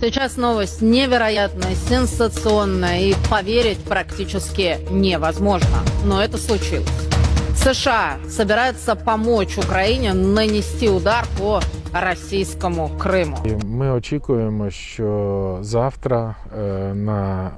Сейчас новость невероятная, сенсационная и поверить практически невозможно. Но это случилось. США собирается помочь Украине нанести удар по российскому Крыму. І Ми очікуємо, що завтра е, на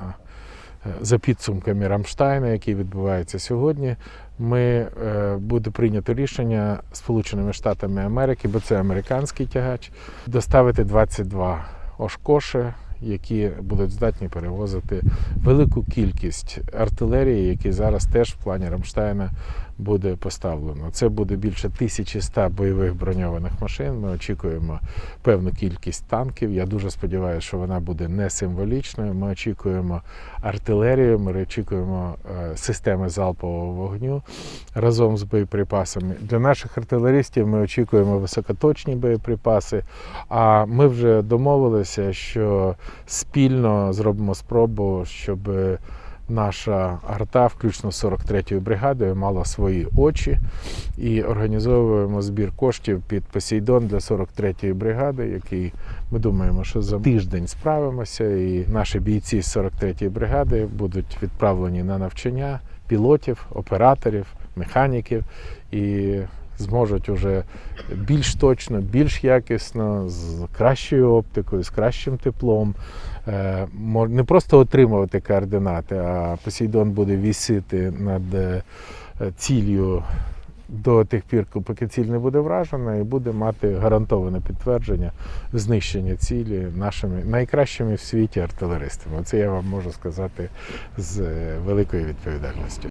е, за підсумками Рамштайна, який відбувається сьогодні, ми е, буде прийнято рішення Сполученими Штатами Америки, бо це американський тягач, доставити 22 ошкоші, які будуть здатні перевозити велику кількість артилерії, які зараз теж в плані Рамштайна буде поставлено. Це буде більше 1100 бойових броньованих машин. Ми очікуємо певну кількість танків. Я дуже сподіваюся, що вона буде не символічною. Ми очікуємо артилерію, ми очікуємо е, системи залпового вогню разом з боєприпасами. Для наших артилеристів ми очікуємо високоточні боєприпаси. А ми вже домовилися, що спільно зробимо спробу, щоб наша арта, включно з 43-ю бригадою, мала свої очі. І організовуємо збір коштів під Посейдон для 43-ї бригади, який ми думаємо, що за тиждень справимося, і наші бійці з 43-ї бригади будуть відправлені на навчання пілотів, операторів, механіків і зможуть уже більш точно, більш якісно, з кращою оптикою, з кращим теплом. е, Не просто отримувати координати, а Посейдон буде вісити над е, ціллю до тих пір, поки ціль не буде вражена, і буде мати гарантоване підтвердження знищення цілі нашими найкращими в світі артилеристами. Це я вам можу сказати з е, великою відповідальністю.